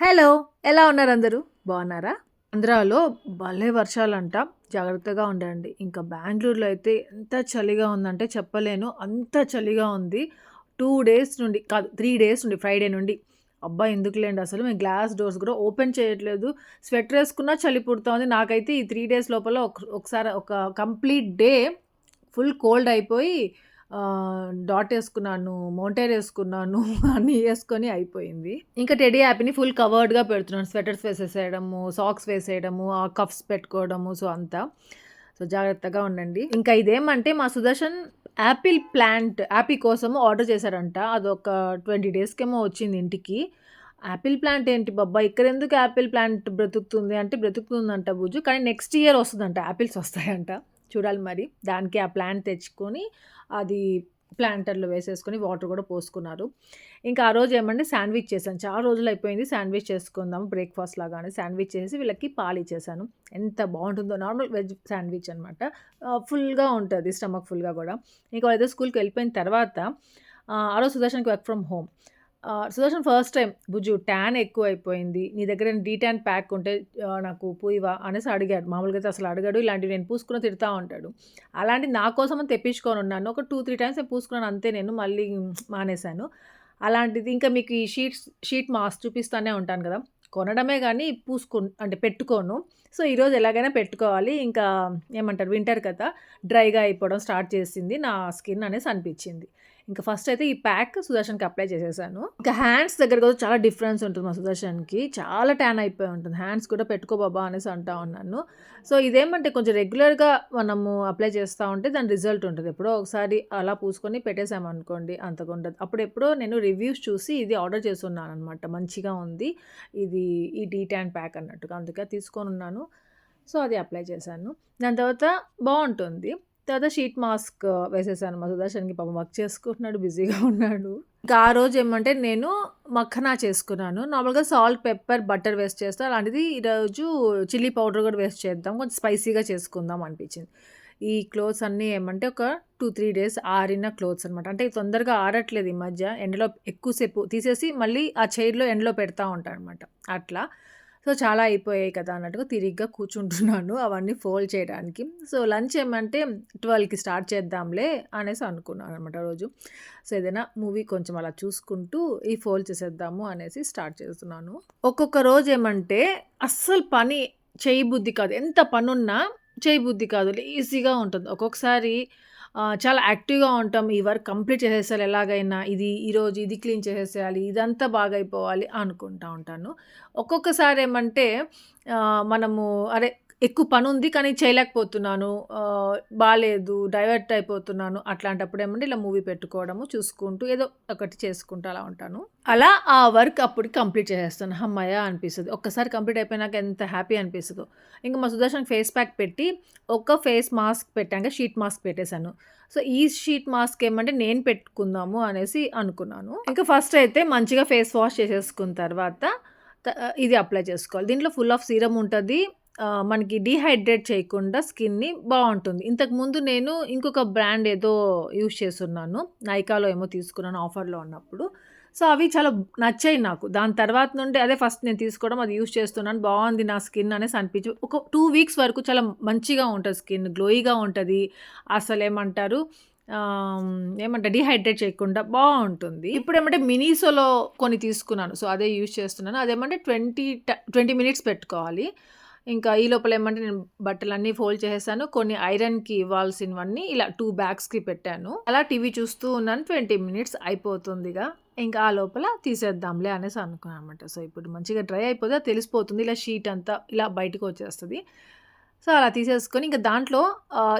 Hello ఎలా ఉన్నారు అందరూ బాగున్నారా? ఆంధ్రాలో భలే వర్షాలంట. జాగ్రత్తగా ఉండండి. ఇంకా బెంగళూరులో అయితే ఎంత చలిగా ఉందంటే చెప్పలేను. అంత చలిగా ఉంది. టూ డేస్ నుండి కాదు త్రీ డేస్ నుండి ఫ్రైడే నుండి. అబ్బా ఎందుకులేండి అసలు? మేము గ్లాస్ డోర్స్ కూడా ఓపెన్ చేయట్లేదు. స్వెటర్ వేసుకున్నా చలి పుడుతుంది. నాకైతే ఈ త్రీ డేస్ లోపల ఒక ఒకసారి ఒక కంప్లీట్ డే ఫుల్ కోల్డ్ అయిపోయి డాట్ వేసుకున్నాను మౌంటైర్ వేసుకున్నాను అన్నీ వేసుకొని అయిపోయింది. ఇంకా టెడీ యాప్ని ఫుల్ కవర్డ్గా పెడుతున్నాను. స్వెటర్స్ వేసేసేయడము సాక్స్ వేసేయడము ఆ కఫ్స్ పెట్టుకోవడము సో అంతా. సో జాగ్రత్తగా ఉండండి. ఇంకా ఇదేమంటే మా సుదర్శన్ యాపిల్ ప్లాంట్ యాపిల్ కోసం ఆర్డర్ చేశారంట. అదొక ట్వంటీ డేస్కేమో వచ్చింది ఇంటికి. యాపిల్ ప్లాంట్ ఏంటి బాబా ఇక్కడ ఎందుకు యాపిల్ ప్లాంట్ బ్రతుకుతుంది? అంటే బ్రతుకుతుందంట బుజు కానీ నెక్స్ట్ ఇయర్ వస్తుందంట. యాపిల్స్ వస్తాయంట. చూడాలి మరి. దానికి ఆ ప్లాంట్ తెచ్చుకొని అది ప్లాంటర్లో వేసేసుకొని వాటర్ కూడా పోసుకున్నారు. ఇంకా ఆ రోజు ఏమంటే శాండ్విచ్ చేశాను. చాలా రోజులు అయిపోయింది శాండ్విచ్ చేసుకుందాం బ్రేక్ఫాస్ట్ లాగానే శాండ్విచ్ చేసి వీళ్ళకి పాలు ఇచ్చేసాను ఎంత బాగుంటుందో నార్మల్ వెజ్ శాండ్విచ్ అనమాట ఫుల్గా ఉంటుంది స్టమక్ ఫుల్గా కూడా. ఇంకా వాళ్ళైతే స్కూల్కి వెళ్ళిపోయిన తర్వాత ఆ రోజు సుదర్శన్కి work from home. Sudarshan first time Bujju tan ఎక్కువ అయిపోయింది నీ దగ్గర డీ ట్యాన్ ప్యాక్ ఉంటే నాకు పూయివా అనేసి అడిగాడు. మామూలుగా అయితే అసలు అడగాడు ఇలాంటివి నేను పూసుకుని తిడతా ఉంటాడు. అలాంటి నా కోసం తెప్పించుకొని ఉన్నాను. ఒక టూ త్రీ టైమ్స్ నేను పూసుకున్నాను అంతే నేను మళ్ళీ మానేశాను. అలాంటిది ఇంకా మీకు ఈ షీట్స్ షీట్ మాస్క్ చూపిస్తూనే ఉంటాను కదా. కొనడమే కానీ పూసుకో అంటే పెట్టుకోను. సో ఈరోజు ఎలాగైనా పెట్టుకోవాలి. ఇంకా ఏమంటారు వింటర్ కదా డ్రైగా అయిపోవడం స్టార్ట్ చేసింది. నా స్కిన్ అనేసి అనిపించింది. ఇంకా ఫస్ట్ అయితే ఈ ప్యాక్ సుదర్శన్కి అప్లై చేసేసాను. ఇంకా హ్యాండ్స్ దగ్గర కూడా చాలా డిఫరెన్స్ ఉంటుంది మా సుదర్శన్కి. చాలా ట్యాన్ అయిపోయి ఉంటుంది. హ్యాండ్స్ కూడా పెట్టుకో బాబా అనేసి అంటా ఉన్నాను. సో ఇదేమంటే కొంచెం రెగ్యులర్గా మనము అప్లై చేస్తూ ఉంటే దాని రిజల్ట్ ఉంటుంది. ఎప్పుడో ఒకసారి అలా పూసుకొని పెట్టేసామనుకోండి అంతగా ఉండదు అప్పుడు ఎప్పుడో నేను రివ్యూస్ చూసి ఇది ఆర్డర్ చేస్తున్నాను అనమాట మంచిగా ఉంది. ఇది ఈ డీ ట్యాన్ ప్యాక్ అన్నట్టుగా అందుకే తీసుకొని ఉన్నాను. సో అది అప్లై చేశాను. దాని తర్వాత బాగుంటుంది. తర్వాత షీట్ మాస్క్ వేసేసాను మా సుదర్శన్కి. పాపం వర్క్ చేసుకుంటున్నాడు బిజీగా ఉన్నాడు. ఇంకా ఆ రోజు ఏమంటే నేను మక్కనా చేసుకున్నాను. నార్మల్గా సాల్ట్ పెప్పర్ బటర్ వేస్ట్ చేస్తాను అలాంటిది ఈరోజు చిల్లీ పౌడర్ కూడా వేస్ట్ చేద్దాం. కొంచెం స్పైసీగా చేసుకుందాం అనిపించింది. ఈ క్లోత్స్ అన్నీ ఏమంటే ఒక టూ త్రీ డేస్ ఆరిన క్లోత్స్ అనమాట అంటే తొందరగా ఆరట్లేదు ఈ మధ్య. ఎండలో ఎక్కువసేపు తీసేసి మళ్ళీ ఆ చైర్లో ఎండలో పెడతా ఉంటాను అనమాట అట్లా. సో చాలా అయిపోయాయి కదా అన్నట్టుగా తిరిగ్గా కూర్చుంటున్నాను అవన్నీ ఫోల్డ్ చేయడానికి. సో లంచ్ ఏమంటే ట్వెల్వ్కి స్టార్ట్ చేద్దాంలే అనేసి అనుకున్నాను అనమాట రోజు. సో ఏదైనా మూవీ కొంచెం అలా చూసుకుంటూ ఈ ఫోల్డ్ చేసేద్దాము అనేసి స్టార్ట్ చేస్తున్నాను. ఒక్కొక్క రోజు ఏమంటే అస్సలు పని చేయబుద్ధి కాదు. ఎంత పనున్నా చేయి బుద్ధి కాదు. ఈజీగా ఉంటుంది. ఒక్కొక్కసారి చాలా యాక్టివ్‌గా ఉంటాం. ఈ వర్క్ కంప్లీట్ చేసేసాలి ఎలాగైనా. ఇది ఈరోజు ఇది క్లీన్ చేసేసేయాలి. ఇదంతా బాగా అయిపోవాలి అనుకుంటా ఉంటాను. ఒక్కొక్కసారి ఏమంటే మనము అరే! ఎక్కువ పని ఉంది కానీ చేయలేకపోతున్నాను. బాగాలేదు డైవర్ట్ అయిపోతున్నాను. అట్లాంటప్పుడు ఏమంటే ఇలా మూవీ పెట్టుకోవడము, చూసుకుంటూ ఏదో ఒకటి చేసుకుంటూ అలా ఉంటాను. అలా ఆ వర్క్ అప్పుడు కంప్లీట్ చేసేస్తాను. హమ్మయ్య! అనిపిస్తుంది ఒక్కసారి కంప్లీట్ అయిపోయినాక ఎంత హ్యాపీ అనిపిస్తుందో ఇంకా మా సుదర్శన్ ఫేస్ ప్యాక్ పెట్టి, ఒక ఫేస్ మాస్క్ పెట్టాక షీట్ మాస్క్ పెట్టేసాను. సో, ఈ షీట్ మాస్క్ ఏమంటే నేను పెట్టుకుందాము అనేసి అనుకున్నాను. ఇంకా ఫస్ట్ అయితే మంచిగా ఫేస్ వాష్ చేసేసుకున్న తర్వాత ఇది అప్లై చేసుకోవాలి. దీంట్లో ఫుల్ ఆఫ్ సీరమ్ ఉంటుంది మనకి డీహైడ్రేట్ చేయకుండా స్కిన్ని బాగుంటుంది. ఇంతకుముందు నేను ఇంకొక బ్రాండ్ ఏదో యూజ్ చేస్తున్నాను. నైకాలో ఏమో తీసుకున్నాను ఆఫర్లో ఉన్నప్పుడు. సో అవి చాలా నచ్చాయి నాకు. దాని తర్వాత నుండి అదే ఫస్ట్ నేను తీసుకోవడం అది యూజ్ చేస్తున్నాను. బాగుంది నా స్కిన్ అనేసి అనిపించి ఒక టూ వీక్స్ వరకు చాలా మంచిగా ఉంటుంది స్కిన్ గ్లోయిగా ఉంటుంది. అసలు ఏమంటారు? ఏమంటారు? డీహైడ్రేట్ చేయకుండా బాగుంటుంది. ఇప్పుడు ఏమంటే మినీసోలో కొన్ని తీసుకున్నాను. సో అదే యూజ్ చేస్తున్నాను. అదేమంటే ట్వంటీ ట్వంటీ మినిట్స్ పెట్టుకోవాలి. ఇంకా ఈ లోపల ఏమంటే నేను బట్టలన్నీ ఫోల్డ్ చేసేసాను. కొన్ని ఐరన్కి ఇవ్వాల్సినవన్నీ ఇలా టూ బ్యాగ్స్కి పెట్టాను. అలా టీవీ చూస్తూ ఉన్నాను. ట్వంటీ మినిట్స్ అయిపోతుందిగా. ఇంకా ఆ లోపల తీసేద్దాంలే అనేసి అనుకున్నాను అనమాట సో ఇప్పుడు మంచిగా డ్రై అయిపోతే తెలిసిపోతుంది. ఇలా షీట్ అంతా ఇలా బయటకు వచ్చేస్తుంది. సో అలా తీసేసుకొని ఇంకా దాంట్లో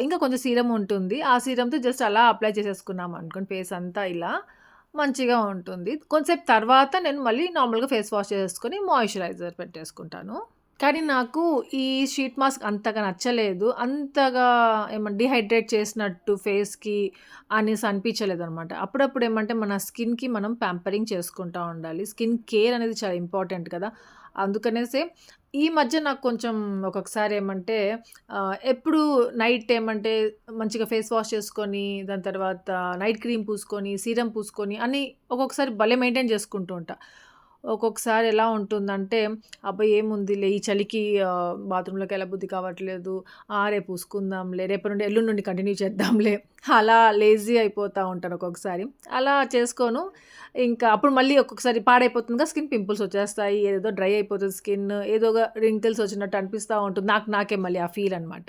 ఇంకా కొంచెం సీరం ఉంటుంది. ఆ సీరంతో జస్ట్ అలా అప్లై చేసేసుకున్నాం అనుకోండి. ఫేస్ అంతా ఇలా మంచిగా ఉంటుంది. కొంతసేపు తర్వాత నేను మళ్ళీ నార్మల్గా ఫేస్ వాష్ చేసుకొని మాయిశ్చరైజర్ పెట్టేసుకుంటాను. కానీ నాకు ఈ షీట్ మాస్క్ అంతగా నచ్చలేదు. అంతగా ఏమంటే డిహైడ్రేట్ చేసినట్టు ఫేస్‌కి అనేసి అనిపించలేదనమాట. అప్పుడప్పుడు ఏమంటే మన స్కిన్‌కి మనం ప్యాంపరింగ్ చేసుకుంటా ఉండాలి. స్కిన్ కేర్ అనేది చాలా ఇంపార్టెంట్ కదా! అందుకనేసే ఈ మధ్య నాకు కొంచెం ఒక్కొక్కసారి ఏమంటే ఎప్పుడు నైట్ ఏమంటే మంచిగా ఫేస్ వాష్ చేసుకొని, దాని తర్వాత నైట్ క్రీమ్ పూసుకొని, సీరం పూసుకొని అని ఒక్కొక్కసారి భలే మెయింటైన్ చేసుకుంటూ ఉంటాను ఒక్కొక్కసారి ఎలా ఉంటుందంటే, అబ్బాయి ఏముందిలే ఈ చలికి బాత్రూంలోకి బాత్రూమ్‌లోకి ఎళ్ళబుద్ధి కావట్లేదు. ఆ! రేపు పూసుకుందాంలే, రేపటి నుండి ఎల్లుండి నుండి కంటిన్యూ చేద్దాంలే అలా లేజీ అయిపోతూ ఉంటాను ఒక్కొక్కసారి. అలా చేసుకోను. ఇంకా అప్పుడు మళ్ళీ ఒక్కొక్కసారి పాడైపోతుందిగా స్కిన్ పింపుల్స్ వచ్చేస్తాయి. ఏదో డ్రై అయిపోతుంది స్కిన్. ఏదో రింకిల్స్ వచ్చినట్టు అనిపిస్తూ ఉంటుంది. నాకు నాకే మళ్ళీ ఆ ఫీల్ అనమాట.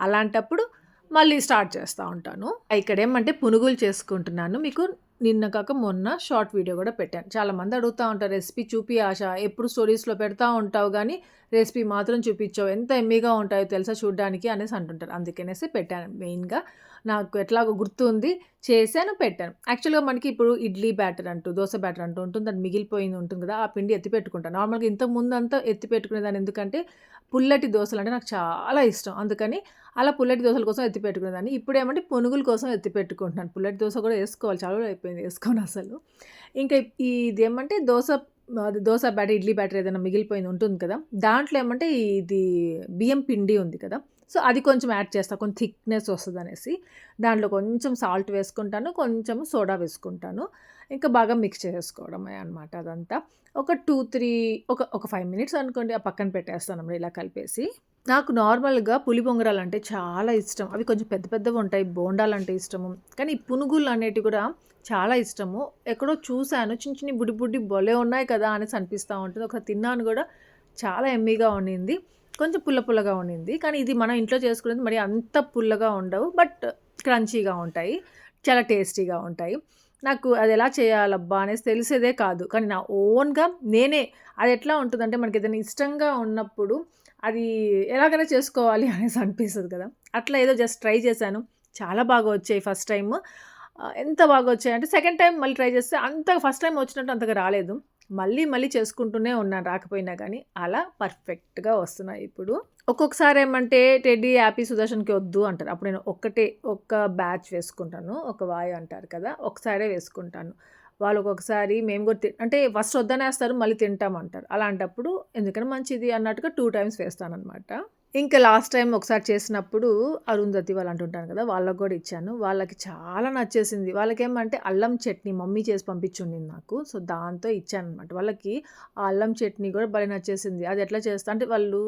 అలాంటప్పుడు మళ్ళీ స్టార్ట్ చేస్తూ ఉంటాను. ఇక్కడేమంటే పునుగులు చేసుకుంటున్నాను. మీకు నిన్న కాక మొన్న షార్ట్ వీడియో కూడా పెట్టాను. చాలామంది అడుగుతూ ఉంటారు రెసిపీ చూపి ఆశ ఎప్పుడు స్టోరీస్‌లో పెడతా ఉంటావు కానీ రెసిపీ మాత్రం చూపించావు ఎంత ఎమ్మీగా ఉంటాయో తెలుసా చూడడానికి అనేసి అంటుంటారు. అందుకనేసి పెట్టాను మెయిన్‌గా. నాకు ఎట్లాగో గుర్తుంది. చేశాను, పెట్టాను. యాక్చువల్‌గా మనకి ఇప్పుడు ఇడ్లీ బ్యాటర్ అంటూ, దోశ బ్యాటర్ అంటూ ఉంటుంది. అది మిగిలిపోయింది ఉంటుంది కదా! ఆ పిండి ఎత్తి పెట్టుకుంటాను. నార్మల్‌గా ఇంతకుముందు అంతా ఎత్తి పెట్టుకునేదాన్ని. ఎందుకంటే పుల్లటి దోశలు అంటే నాకు చాలా ఇష్టం. అందుకని అలా పుల్లటి దోశల కోసం ఎత్తి పెట్టుకునేదాన్ని. ఇప్పుడేమంటే పునుగుల కోసం ఎత్తి పెట్టుకుంటున్నాను. పుల్లటి దోశ కూడా వేసుకోవాలి చాలా వేసుకున్నాను అసలు ఇంకా ఇది ఏమంటే అది దోశ బ్యాటర్, ఇడ్లీ బ్యాటర్ ఏదైనా మిగిలిపోయింది ఉంటుంది కదా! దాంట్లో ఏమంటే ఇది బియ్యం పిండి ఉంది కదా! సో, అది కొంచెం యాడ్ చేస్తా. కొంచెం థిక్‌నెస్ వస్తుంది అనేసి దాంట్లో కొంచెం సాల్ట్ వేసుకుంటాను. కొంచెం సోడా వేసుకుంటాను. ఇంకా బాగా మిక్స్ చేసుకోవడమే అనమాట అదంతా. ఒక 2, 3 ఒక ఒక ఫైవ్ మినిట్స్ అనుకోండి. ఆ పక్కన పెట్టేస్తాను ఇలా కలిపేసి. నాకు నార్మల్‌గా పులి బొంగరాలంటే చాలా ఇష్టం. అవి కొంచెం పెద్ద పెద్దవి ఉంటాయి బోండాలంటే ఇష్టము. కానీ ఈ పునుగులు అనేటివి కూడా చాలా ఇష్టము. ఎక్కడో చూశాను చిన్న చిన్న బుడి బుడ్డి భలే ఉన్నాయి కదా! అనేసి అనిపిస్తూ ఉంటుంది. ఒకసారి తిన్నాను కూడా చాలా ఎమ్మీగా ఉండింది. కొంచెం పుల్ల పుల్లగా ఉండింది. కానీ ఇది మనం ఇంట్లో చేసుకునేది మరి అంత పుల్లగా ఉండవు. బట్ క్రంచీగా ఉంటాయి. చాలా టేస్టీగా ఉంటాయి. నాకు అది ఎలా చేయాలబ్బా! అనేసి తెలిసేదే కాదు. కానీ నా ఓన్‌గా నేనే అది ఎట్లా ఉంటుందంటే మనకి ఏదైనా ఇష్టంగా ఉన్నప్పుడు అది ఎలాగైనా చేసుకోవాలి అనేసి అనిపిస్తుంది కదా! అట్లా ఏదో జస్ట్ ట్రై చేశాను. చాలా బాగా వచ్చాయి ఫస్ట్ టైం ఎంత బాగా వచ్చాయి అంటే సెకండ్ టైం మళ్ళీ ట్రై చేస్తే అంత ఫస్ట్ టైం వచ్చినట్టు అంతగా రాలేదు. మళ్ళీ మళ్ళీ చేసుకుంటూనే ఉన్నాను రాకపోయినా కానీ అలా పర్ఫెక్ట్‌గా వస్తున్నాయి ఇప్పుడు. ఒక్కొక్కసారి ఏమంటే టెడ్డీ, యాపీ, సుదర్శన్‌కి వద్దు అంటారు. అప్పుడు నేను ఒక్కటే ఒక్క బ్యాచ్ వేసుకుంటాను. ఒక వాయు అంటారు కదా! ఒకసారే వేసుకుంటాను. వాళ్ళు ఒక్కొక్కసారి మేము కూడా తి అంటే ఫస్ట్ వద్దనేస్తారు. మళ్ళీ తింటామంటారు. అలాంటప్పుడు ఎందుకంటే మంచిది అన్నట్టుగా టూ టైమ్స్ వేస్తాననమాట. ఇంకా లాస్ట్ టైం ఒకసారి చేసినప్పుడు అరుంధతి వాళ్ళు అంటుంటాను కదా! వాళ్ళకు కూడా ఇచ్చాను. వాళ్ళకి చాలా నచ్చేసింది. వాళ్ళకేమంటే అల్లం చట్నీ మమ్మీ చేసి పంపించుండింది నాకు. సో, దాంతో ఇచ్చాను అనమాట వాళ్ళకి ఆ అల్లం చట్నీ కూడా భలే నచ్చేసింది. అది ఎట్లా చేస్తా అంటే వాళ్ళు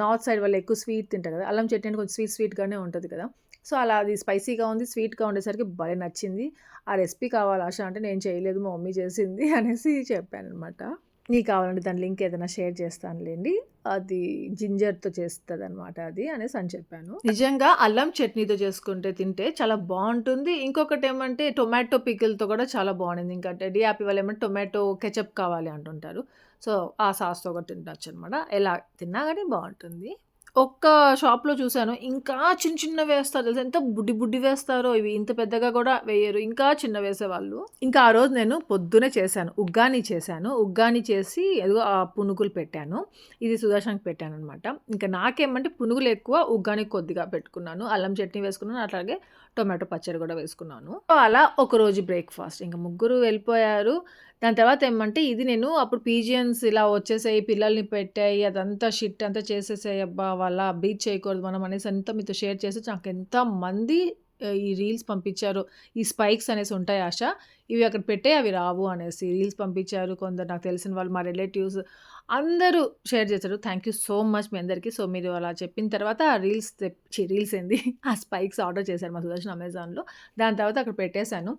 నార్త్ సైడ్ వాళ్ళు ఎక్కువ స్వీట్ తింటారు కదా! అల్లం చట్నీ అంటే కొంచెం స్వీట్ స్వీట్‌గానే ఉంటుంది కదా! సో, అలా అది స్పైసీగా ఉంది. స్వీట్‌గా ఉండేసరికి భలే నచ్చింది. ఆ రెసిపీ కావాలి ఆశ అంటే నేను చేయలేదు మా మమ్మీ చేసింది అనేసి చెప్పాననమాట. నీకు కావాలంటే దాని లింక్ ఏదైనా షేర్ చేస్తానులేండి అది జింజర్‌తో చేస్తదనమాట అది అనేసి అని చెప్పాను. నిజంగా అల్లం చట్నీతో చేసుకుంటే తింటే చాలా బాగుంటుంది ఇంకొకటి ఏమంటే టొమాటో పికిల్‌తో కూడా చాలా బాగుంది ఇంకా టెడ్డీ, వాళ్ళు ఏమంటే టొమాటో కెచప్ కావాలి అంటుంటారు. సో, ఆ సాస్‌తో కూడా అనమాట ఎలా తిన్నా కానీ బాగుంటుంది ఒక్క షాప్‌లో చూశాను ఇంకా చిన్న చిన్నవి వేస్తారు తెలుసు ఎంత బుడ్డి బుడ్డి వేస్తారో ఇవి. ఇంత పెద్దగా కూడా వేయరు. ఇంకా చిన్న వేసేవాళ్ళు. ఇంకా ఆ రోజు నేను పొద్దునే చేశాను. ఉగ్గాని చేశాను. ఉగ్గాని చేసి ఏదో ఆ పునుగులు పెట్టాను. ఇది సుదర్శన్‌కి పెట్టాననమాట. ఇంకా నాకేమంటే పునుగులు ఎక్కువ, ఉగ్గాని కొద్దిగా పెట్టుకున్నాను. అల్లం చట్నీ వేసుకున్నాను. అట్లాగే టొమాటో పచ్చడి కూడా వేసుకున్నాను. అలా అలా ఒకరోజు బ్రేక్‌ఫాస్ట్. ఇంకా ముగ్గురు వెళ్ళిపోయారు. దాని తర్వాత ఏమంటే ఇది నేను అప్పుడు పీజియన్స్ ఇలా వచ్చేసాయి. పిల్లల్ని పెట్టాయి. అదంతా షిట్ అంతా చేసేసాయి. అబ్బా! వాళ్ళ బీచ్ చేయకూడదు మనం అనేసి అంతా మీతో షేర్ చేసి నాకు ఎంతమంది ఈ రీల్స్ పంపించారు ఈ స్పైక్స్ అనేసి ఉంటాయి ఆశ ఇవి అక్కడ పెట్టే అవి రావు అనేసి రీల్స్ పంపించారు. కొందరు నాకు తెలిసిన వాళ్ళు మా రిలేటివ్స్ అందరూ షేర్ చేశారు. థ్యాంక్ యూ సో మచ్ మీ అందరికీ. సో, మీరు అలా చెప్పిన తర్వాత ఆ రీల్స్ తెప్ రీల్స్ ఏంది ఆ స్పైక్స్ ఆర్డర్ చేశారు మా సుదర్శన్ అమెజాన్‌లో. దాని తర్వాత అక్కడ పెట్టేశాను.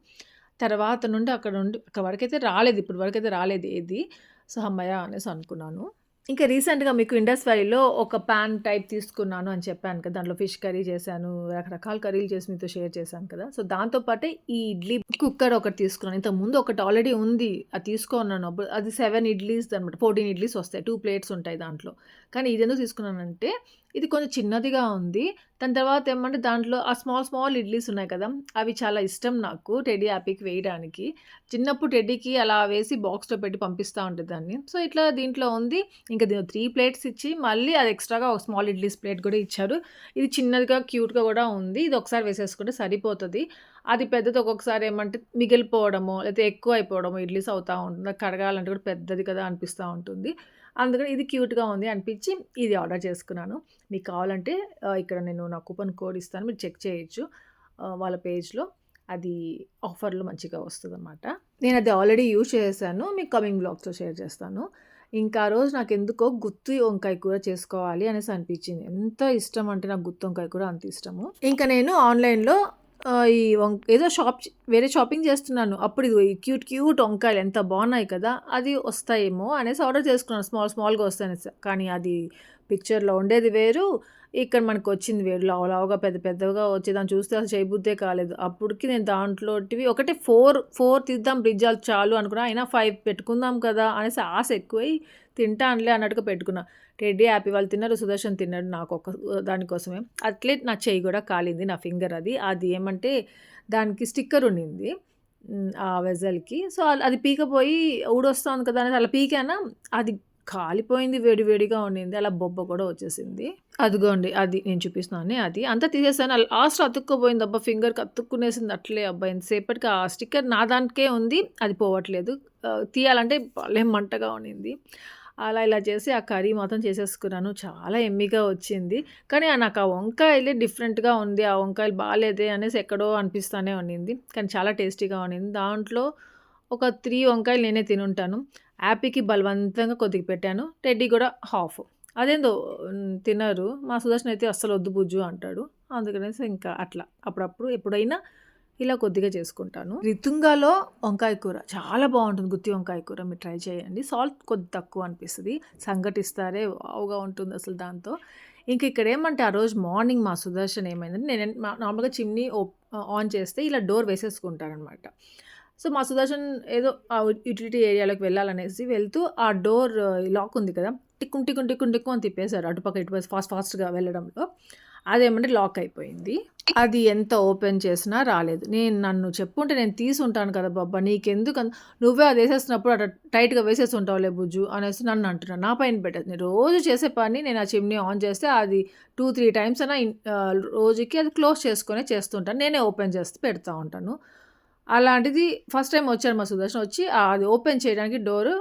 తర్వాత నుండి అక్కడ నుండి అక్కడ వరకైతే రాలేదు. ఇప్పుడు వరకైతే రాలేదు ఏది. సో, అమ్మయ్య అనేసి అనుకున్నాను. ఇంకా రీసెంట్‌గా మీకు ఇండస్ వ్యాలీలో ఒక పాన్ టైప్ తీసుకున్నాను అని చెప్పాను కదా! దాంట్లో ఫిష్ కర్రీ చేశాను. రకరకాల కర్రీలు చేసి మీతో షేర్ చేశాను కదా! సో, దాంతోపాటే ఈ ఇడ్లీ కుక్కర్ ఒకటి తీసుకున్నాను. ఇంతకుముందు ఒకటి ఆల్రెడీ ఉంది. అది తీసుకున్నాను అప్పుడు అది సెవెన్ ఇడ్లీస్ అనమాట ఫోర్టీన్ ఇడ్లీస్ వస్తాయి. టూ ప్లేట్స్ ఉంటాయి దాంట్లో. కానీ ఇదెందుకు తీసుకున్నానంటే ఇది కొంచెం చిన్నదిగా ఉంది. దాని తర్వాత ఏమంటే దాంట్లో ఆ స్మాల్ స్మాల్ ఇడ్లీస్ ఉన్నాయి కదా! అవి చాలా ఇష్టం నాకు టెడ్డీ, యాపీకి వేయడానికి. చిన్నప్పుడు టెడ్డీకి అలా వేసి బాక్స్‌లో పెట్టి పంపిస్తా ఉండేదాన్ని. సో, ఇట్లా దీంట్లో ఉంది. ఇంకా దీని త్రీ ప్లేట్స్ ఇచ్చి మళ్ళీ అది ఎక్స్‌ట్రాగా ఒక స్మాల్ ఇడ్లీస్ ప్లేట్ కూడా ఇచ్చారు. ఇది చిన్నదిగా క్యూట్‌గా కూడా ఉంది. ఇది ఒకసారి వేసేసుకుంటే సరిపోతుంది అది పెద్దది ఒక్కొక్కసారి ఏమంటే మిగిలిపోవడమో, లేకపోతే ఎక్కువ అయిపోవడము ఇడ్లీస్ అవుతూ ఉంటుంది. కడగాలంటే కూడా పెద్దది కదా! అనిపిస్తూ ఉంటుంది. అందుకని ఇది క్యూట్‌గా ఉంది అనిపించి ఇది ఆర్డర్ చేసుకున్నాను. మీకు కావాలంటే ఇక్కడ నేను నా కూపన్ కోడ్ ఇస్తాను. మీరు చెక్ చేయొచ్చు. వాళ్ళ పేజ్‌లో. అది ఆఫర్లు మంచిగా వస్తుందనమాట నేను అది ఆల్రెడీ యూజ్ చేశాను మీకు కమింగ్ బ్లాగ్స్‌లో షేర్ చేస్తాను. ఇంకా ఆ రోజు నాకెందుకో గుత్తి వంకాయ కూర చేసుకోవాలి అనేసి అనిపించింది. ఎంత ఇష్టం అంటే నాకు గుత్తి వంకాయ కూర అంత ఇష్టము. ఇంకా నేను ఆన్‌లైన్‌లో ఈ వం ఏదో షాప్ వేరే షాపింగ్ చేస్తున్నాను. అప్పుడు ఇది ఈ క్యూట్ క్యూట్ వంకాయలు ఎంత బాగున్నాయి కదా! అది వస్తాయేమో అనేసి ఆర్డర్ చేసుకున్నాను. స్మాల్ స్మాల్‌గా వస్తాయనేసి. కానీ అది పిక్చర్‌లో ఉండేది వేరు. ఇక్కడ మనకు వచ్చింది వేరు. లావు లావుగా పెద్ద పెద్దగా వచ్చి దాన్ని చూస్తే అసలు చేయబుద్దే కాలేదు. అప్పటికి నేను దాంట్లోటివి ఒకటే 4, 4 తీద్దాం బ్రిడ్జాలు చాలు అనుకున్నా. అయినా ఫైవ్ పెట్టుకుందాం కదా! అనేసి ఆశ ఎక్కువై తింటానులే అన్నట్టుగా పెట్టుకున్నా. టెడ్డీ, హ్యాపీ వాళ్ళు తిన్నారు. సుదర్శన్ తిన్నాడు. నాకు ఒక దానికోసమే. అట్లే నా చెయ్యి కూడా కాలింది. నా ఫింగర్ అది. అది ఏమంటే దానికి స్టిక్కర్ ఉండింది. ఆ వెజల్కి సో, అది పీకపోయి ఊడొస్తా ఉంది కదా! అనేది అలా పీకానా అది కాలిపోయింది. వేడి వేడిగా ఉండింది. అలా బొబ్బ కూడా వచ్చేసింది. అదిగోండి అది నేను చూపిస్తున్నానే అది. అంతా తీసేసాను. లాస్ట్ అతుక్కుపోయింది అబ్బా! ఫింగర్‌కి అతుక్కునేసింది అట్లే. అబ్బా! ఎంతసేపటికి ఆ స్టిక్కర్ నా దానికే ఉంది. అది పోవట్లేదు. తీయాలంటే భలే మంటగా ఉండింది. అలా ఇలా చేసి ఆ కర్రీ మొత్తం చేసేసుకున్నాను. చాలా ఎమ్మిగా వచ్చింది. కానీ నాకు ఆ వంకాయలే డిఫరెంట్‌గా ఉంది. ఆ వంకాయలు బాగాలేదే అనేసి ఎక్కడో అనిపిస్తూనే ఉండింది. కానీ చాలా టేస్టీగా ఉండింది. దాంట్లో ఒక త్రీ వంకాయలు నేనే తినుంటాను. హ్యాపీకి బలవంతంగా కొద్దిగా పెట్టాను. టెడ్డీ కూడా హాఫ్. అదేందో తినరు. మా సుదర్శన్ అయితే అస్సలు వద్దు బుజ్జు అంటాడు. అందుకనేసి ఇంకా అట్లా అప్పుడప్పుడు ఎప్పుడైనా ఇలా కొద్దిగా చేసుకుంటాను. రితుంగాలో వంకాయ కూర చాలా బాగుంటుంది గుత్తి వంకాయ కూర మీరు ట్రై చేయండి. సాల్ట్ కొద్ది తక్కువ అనిపిస్తుంది సంఘటిస్తారే వావుగా ఉంటుంది అసలు దాంతో. ఇంక ఇక్కడ ఏమంటే ఆ రోజు మార్నింగ్ మా సుదర్శన్ ఏమైందంటే నేను మా నార్మల్‌గా చిమ్నీ ఓప్ ఆన్ చేస్తే ఇలా డోర్ వేసేసుకుంటాననమాట. సో, మా సుదర్శన్ ఏదో ఆ యుటిలిటీ ఏరియాలోకి వెళ్ళాలనేసి వెళ్తూ ఆ డోర్ లాక్ ఉంది కదా! టిక్కుం టిక్కుం టిక్కుం టిక్కుం అని తిప్పేశారు అటుపక్క ఇటుపక్క ఫాస్ట్ ఫాస్ట్‌గా వెళ్ళడంలో. అదేమంటే లాక్ అయిపోయింది. అది ఎంత ఓపెన్ చేసినా రాలేదు. నేను నన్ను చెప్పుంటే నేను తీసుంటాను కదా బాబా నీకెందుకు నువ్వే అది వేసేస్తున్నప్పుడు అట్లా టైట్‌గా వేసేసి ఉంటావులే బుజ్జు అనేసి నన్ను అంటున్నాను నా పైన పెట్టేది. నేను రోజు చేసే పని నేను ఆ చిమ్నీ ఆన్ చేస్తే అది 2, 3 టైమ్స్ అయినా రోజుకి అది క్లోజ్ చేసుకునే చేస్తుంటాను. నేనే ఓపెన్ చేస్తూ పెడతా ఉంటాను. అలాంటిది ఫస్ట్ టైం వచ్చాడు మా సుదర్శన్ వచ్చి అది ఓపెన్ చేయడానికి డోరు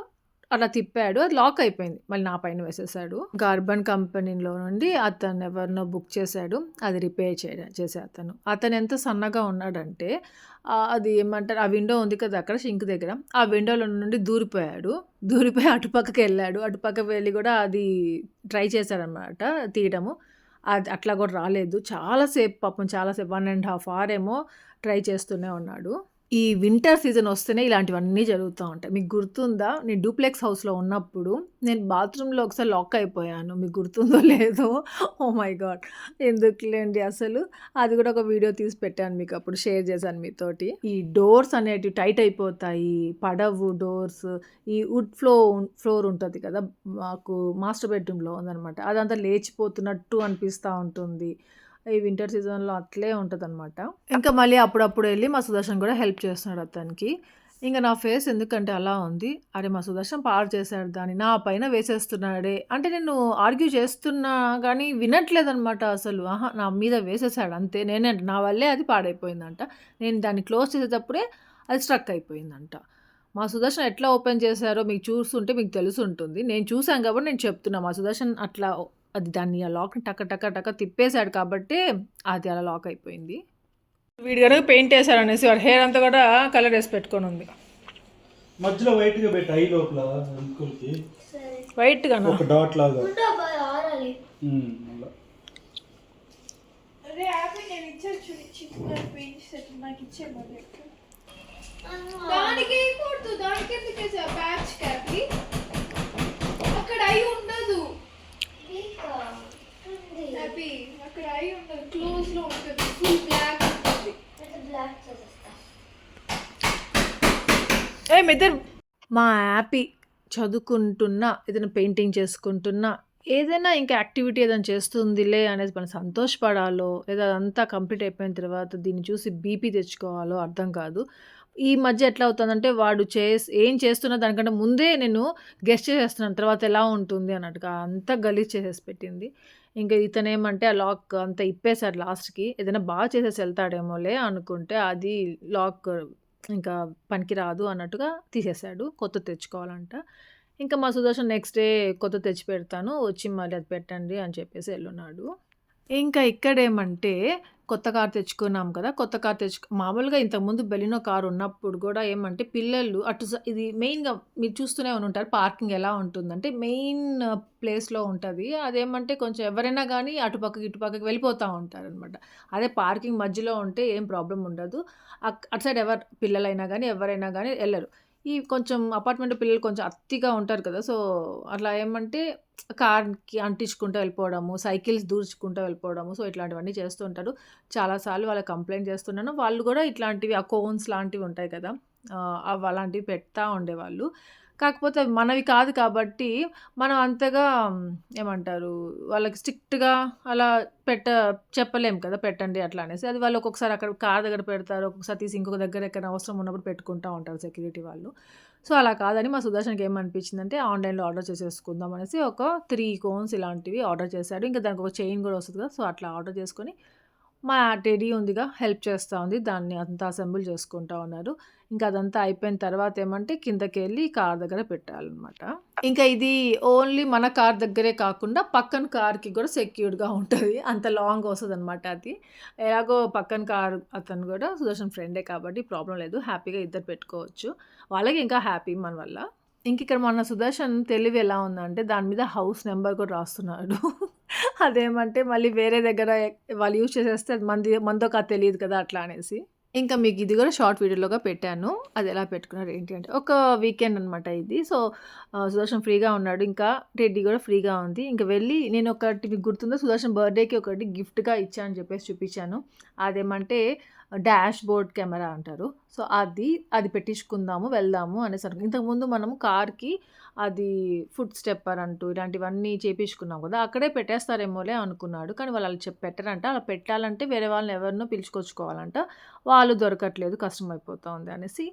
అట్లా తిప్పాడు. అది లాక్ అయిపోయింది. మళ్ళీ నా పైన వేసేసాడు. గార్బన్ కంపెనీలో నుండి అతను ఎవరినో బుక్ చేశాడు అది రిపేర్ చేయడం చేసే అతను. అతను ఎంత సన్నగా ఉన్నాడంటే అది ఏమంటారు ఆ విండో ఉంది కదా! అక్కడ షింక్ దగ్గర. ఆ విండోలో నుండి దూరిపోయాడు. దూరిపోయి అటుపక్కకెళ్ళాడు. అటుపక్క వెళ్ళి కూడా అది ట్రై చేశాడనమాట తీయడము. అది అట్లా కూడా రాలేదు. చాలాసేపు పాపం చాలాసేపు వన్ అండ్ హాఫ్ అవర్ ఏమో ట్రై చేస్తూనే ఉన్నాడు. ఈ వింటర్ సీజన్ వస్తేనే ఇలాంటివన్నీ జరుగుతూ ఉంటాయి. మీకు గుర్తుందా? నేను డూప్లెక్స్ హౌస్‌లో ఉన్నప్పుడు నేను బాత్రూమ్‌లో ఒకసారి లాక్ అయిపోయాను. మీకు గుర్తుందో లేదో? Oh my god! ఎందుకులేండి అసలు. అది కూడా ఒక వీడియో తీసి పెట్టాను మీకు అప్పుడు షేర్ చేశాను మీతోటి. ఈ డోర్స్ అనేటివి టైట్ అయిపోతాయి. పడవు డోర్స్. ఈ వుడ్ ఫ్లో ఫ్లోర్ ఉంటుంది కదా! మాకు మాస్టర్ బెడ్‌రూమ్‌లో ఉందనమాట. అదంతా లేచిపోతున్నట్టు అనిపిస్తూ ఉంటుంది. ఈ వింటర్ సీజన్‌లో అట్లే ఉంటదనమాట. ఇంకా మళ్ళీ అప్పుడప్పుడు వెళ్ళి మా సుదర్శన్ కూడా హెల్ప్ చేస్తున్నాడు అతనికి. ఇంకా నా ఫేస్ ఎందుకంటే అలా ఉంది. అరే! మా సుదర్శన్ పాడు చేశాడు దాన్ని. నా పైన వేసేస్తున్నాడే. అంటే నేను ఆర్గ్యూ చేస్తున్నా కానీ వినట్లేదనమాట అసలు. ఆహా నా మీద వేసేసాడు అంతే. నేనే నా వల్లే అది పాడైపోయిందంట. నేను దాన్ని క్లోజ్ చేసేటప్పుడే అది స్ట్రక్ అయిపోయిందంట. మా సుదర్శన్ ఎట్లా ఓపెన్ చేశారో మీకు చూస్తుంటే మీకు తెలిసుంటుంది. నేను చూసాను కాబట్టి నేను చెప్తున్నా. మా సుదర్శన్ అట్లా అది దాన్ని ఆ లాక్‌ని టక టక టక తిప్పేసాడు కాబట్టే అది అలా లాక్ అయిపోయింది. వీడు గనుక పెయింట్ ఏసాడనేసి వాడి హెయిర్ అంతా కూడా కలర్ ఏసి పెట్టుకొనుంది. మధ్యలో వైట్‌గా పెట్టు ఐ లోపల అంకుల్‌కి. వైట్‌గానా? ఒక డాట్ లాగా. ఆరాలి హ్మ్. అలా. అదే యాపీ నేను ఇచ్చాను చూడు చిన్న పెయింట్ సెట్ నాకు ఇచ్చే మళ్ళీ దానికి దానికి ఎందుకు బ్యాచ్ క్యాపీ అక్కడ అయి ఉండదు హ్యాపీ అక్కడ అయి ఉండదు. క్లోజ్లో ఉంటుంది. ఫుల్ బ్లాక్ ఉంటుంది. బ్లాక్ చేసేస్తా. ఏ మిద్దర్ మా యాపీ చదువుకుంటున్నా, ఏదైనా పెయింటింగ్ చేసుకుంటున్నా, ఏదైనా ఇంకా యాక్టివిటీ ఏదైనా చేస్తుందిలే అనేసి మనం సంతోషపడాలో, లేదా అదంతా కంప్లీట్ అయిపోయిన తర్వాత దీన్ని చూసి బీపీ తెచ్చుకోవాలో అర్థం కాదు. ఈ మధ్య ఎట్లా అవుతుందంటే వాడు చేస్ ఏం చేస్తున్నా దానికంటే ముందే నేను గెస్ట్ చేసేస్తున్నాను. తర్వాత ఎలా ఉంటుంది అన్నట్టుగా. అంతా గలీజ్ చేసేసి పెట్టింది. ఇంకా ఇతనేమంటే ఆ లాక్ అంతా ఇప్పేసాడు లాస్ట్‌కి. ఏదైనా బాగా చేసేసి వెళ్తాడేమోలే అనుకుంటే అది లాక్ ఇంకా పనికిరాదు అన్నట్టుగా తీసేసాడు. కొత్త తెచ్చుకోవాలంట. ఇంకా మా సుదర్శన్ నెక్స్ట్ డే కొత్త తెచ్చి పెడతాను. వచ్చి మళ్ళీ అది పెట్టండి అని చెప్పేసి వెళ్ళున్నాడు ఇంకా ఇక్కడేమంటే కొత్త కార్ తెచ్చుకున్నాం కదా! కొత్త కార్ తెచ్చుకు మామూలుగా ఇంతకుముందు బెలినో కార్ ఉన్నప్పుడు కూడా ఏమంటే పిల్లలు అటు స ఇది మెయిన్‌గా మీరు చూస్తూనే ఉంటారు పార్కింగ్ ఎలా ఉంటుందంటే మెయిన్ ప్లేస్‌లో ఉంటుంది అదేమంటే కొంచెం ఎవరైనా కానీ అటుపక్కకి ఇటుపక్కకి వెళ్ళిపోతూ ఉంటారు అనమాట ఉంటారనమాట. అదే పార్కింగ్ మధ్యలో ఉంటే ఏం ప్రాబ్లమ్ ఉండదు. అటు సైడ్ ఎవరు పిల్లలైనా కానీ ఎవరైనా కానీ వెళ్ళరు ఈ కొంచెం అపార్ట్‌మెంట్ పిల్లలు కొంచెం అత్తిగా ఉంటారు కదా! సో, అట్లా ఏమంటే కార్‌కి అంటించుకుంటూ వెళ్ళిపోవడము, సైకిల్స్ దూర్చుకుంటూ వెళ్ళిపోవడము. సో, ఇట్లాంటివన్నీ చేస్తూ ఉంటారు. చాలా సార్లు వాళ్ళకి కంప్లైంట్ చేస్తున్నాను. వాళ్ళు కూడా ఇట్లాంటివి ఆ కోన్స్ లాంటివి ఉంటాయి కదా! అవి అలాంటివి పెడతా ఉండేవాళ్ళు. కాకపోతే అవి మనవి కాదు కాబట్టి మనం అంతగా ఏమంటారు వాళ్ళకి స్ట్రిక్ట్‌గా అలా పెట్ట చెప్పలేం కదా! పెట్టండి అట్లా అనేసి. అది వాళ్ళు ఒక్కొక్కసారి అక్కడ కార్ దగ్గర పెడతారు. ఒక్కొక్కసారి తీసి ఇంకొక దగ్గర ఎక్కడైనా అవసరం ఉన్నప్పుడు పెట్టుకుంటా ఉంటారు సెక్యూరిటీ వాళ్ళు. సో, అలా కాదని మా సుదర్శన్‌కి ఏమనిపించిందంటే ఆన్‌లైన్‌లో ఆర్డర్ చేసేసుకుందాం అనేసి ఒక త్రీ కోన్స్ ఇలాంటివి ఆర్డర్ చేశాడు. ఇంకా దానికి ఒక చైన్ కూడా వస్తుంది కదా! సో, అట్లా ఆర్డర్ చేసుకొని మా టెడ్డీ ఉందిగా హెల్ప్ చేస్తూ ఉంది. దాన్ని అంతా అసెంబుల్ చేసుకుంటా ఉన్నారు. ఇంకా అదంతా అయిపోయిన తర్వాత ఏమంటే కిందకెళ్ళి కార్ దగ్గర పెట్టాలన్నమాట ఇంకా ఇది ఓన్లీ మన కార్ దగ్గరే కాకుండా పక్కన కార్‌కి కూడా సెక్యూర్డ్‌గా ఉంటుంది అంత లాంగ్ వస్తుంది అనమాట అది. ఎలాగో పక్కన కార్ అతను కూడా సుదర్శన్ ఫ్రెండే కాబట్టి ప్రాబ్లమ్ లేదు. హ్యాపీగా ఇద్దరు పెట్టుకోవచ్చు. వాళ్ళకి ఇంకా హ్యాపీ మన వల్ల. ఇంకిక్కడ మన సుదర్శన్ తెలివి ఎలా ఉందంటే దాని మీద హౌస్ నెంబర్ కూడా రాస్తున్నాడు. అదేమంటే మళ్ళీ వేరే దగ్గర వాళ్ళు యూజ్ చేసేస్తే అది మంది మనదో కాదు తెలియదు కదా! అట్లా అనేసి. ఇంకా మీకు ఇది కూడా షార్ట్ వీడియోలోగా పెట్టాను. అది ఎలా పెట్టుకున్నారు ఏంటి అంటే ఒక వీకెండ్ అనమాట ఇది. సో, సుదర్శన్ ఫ్రీగా ఉన్నాడు. ఇంకా టెడ్డీ కూడా ఫ్రీగా ఉంది. ఇంక వెళ్ళి నేను ఒకటి మీకు గుర్తుందో సుదర్శన్ బర్త్‌డేకి ఒకటి గిఫ్ట్‌గా ఇచ్చా అని చెప్పేసి చూపించాను. అదేమంటే డాష్ బోర్డ్ కెమెరా అంటారు. సో, అది అది పెట్టించుకుందాము వెళ్దాము అనేసి అనుకు ఇంతకుముందు మనము కార్‌కి అది ఫుడ్ స్టెప్పర్ అంటూ ఇలాంటివన్నీ చేపించుకున్నాం కదా! అక్కడే పెట్టేస్తారేమోలే అనుకున్నాడు. కానీ వాళ్ళు అలా చెప్పి పెట్టరంట. అలా పెట్టాలంటే వేరే వాళ్ళని ఎవరినో పిలుచుకొచ్చుకోవాలంట. వాళ్ళు దొరకట్లేదు కష్టం అయిపోతా ఉంది అనేసి